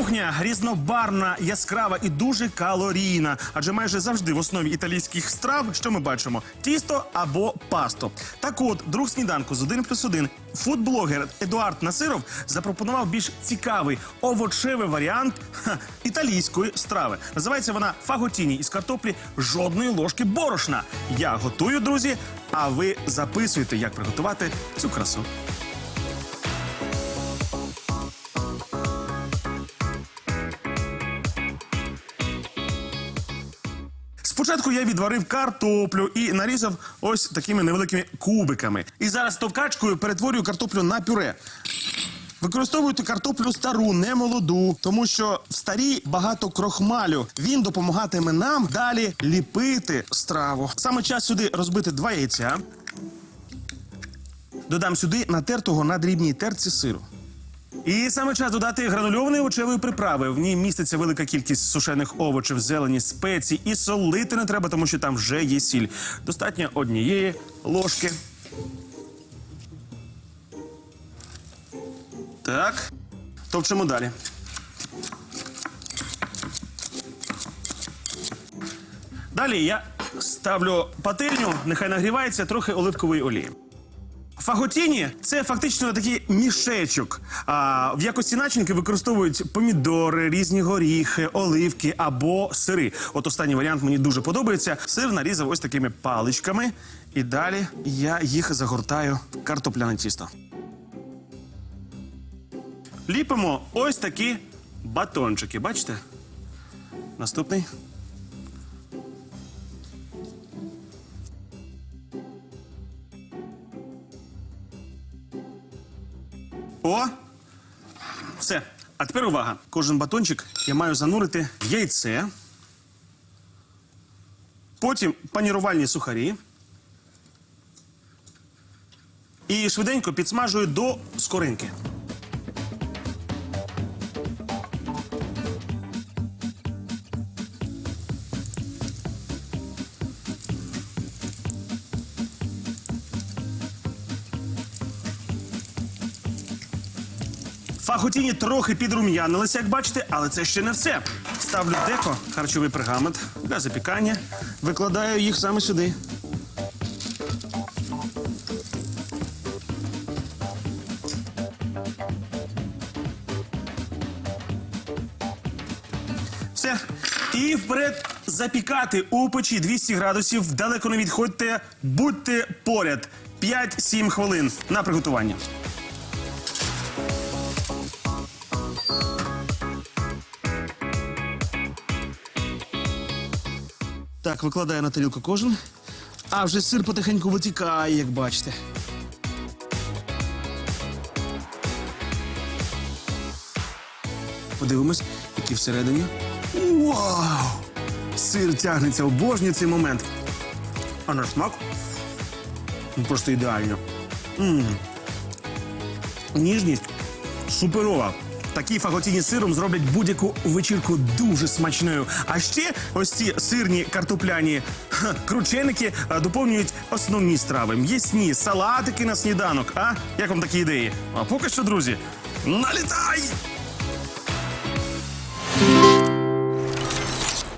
кухня різнобарна, яскрава і дуже калорійна. Адже майже завжди в основі італійських страв, що ми бачимо, тісто або пасто. Так от, друг сніданку з 1 плюс 1, фудблогер Едуард Насиров запропонував більш цікавий овочевий варіант ха, італійської страви. Називається вона фаготіні із картоплі жодної ложки борошна. Я готую, друзі. А ви записуйте, як приготувати цю красу. Спочатку я відварив картоплю і нарізав ось такими невеликими кубиками. І зараз товкачкою перетворюю картоплю на пюре. Використовуйте картоплю стару, не молоду, тому що в старій багато крохмалю. Він допомагатиме нам далі ліпити страву. Саме час сюди розбити два яйця. Додам сюди натертого на дрібній терці сиру. І саме час додати гранульованої овочевої приправи. В ній міститься велика кількість сушених овочів, зелені, спецій і солити не треба, тому що там вже є сіль. Достатньо однієї ложки. Так. Товчемо далі. Далі я ставлю пательню, нехай нагрівається трохи оливкової олії. Фаготіні це фактично такий мішечок. А, в якості начинки використовують помідори, різні горіхи, оливки або сири. От останній варіант мені дуже подобається. Сир нарізав ось такими паличками, і далі я їх загортаю в картопляне тісто. Ліпимо ось такі батончики. Бачите? Наступний. О! Все. А тепер увага. Кожен батончик я маю занурити в яйце. Потім панірувальні сухарі. І швиденько підсмажую до скоринки. Фаготіні трохи підрум'янилися, як бачите, але це ще не все. Ставлю деко, харчовий пергамент для запікання. Викладаю їх саме сюди. Все. І вперед запікати у печі 200 градусів. Далеко не відходьте, будьте поряд. 5-7 хвилин на приготування. Так, викладаю на тарілку кожен. А вже сир потихеньку витікає, як бачите. Подивимось, який всередині. Вау! Сир тягнеться, обожнюю цей момент. А на смак? Ну, Просто ідеально. м Ніжність суперова. Такі фаготіні сиром зроблять будь-яку вечірку дуже смачною. А ще ось ці сирні картопляні крученики е, доповнюють основні страви: м'ясні, салатики на сніданок. А як вам такі ідеї? А поки що, друзі, налітай!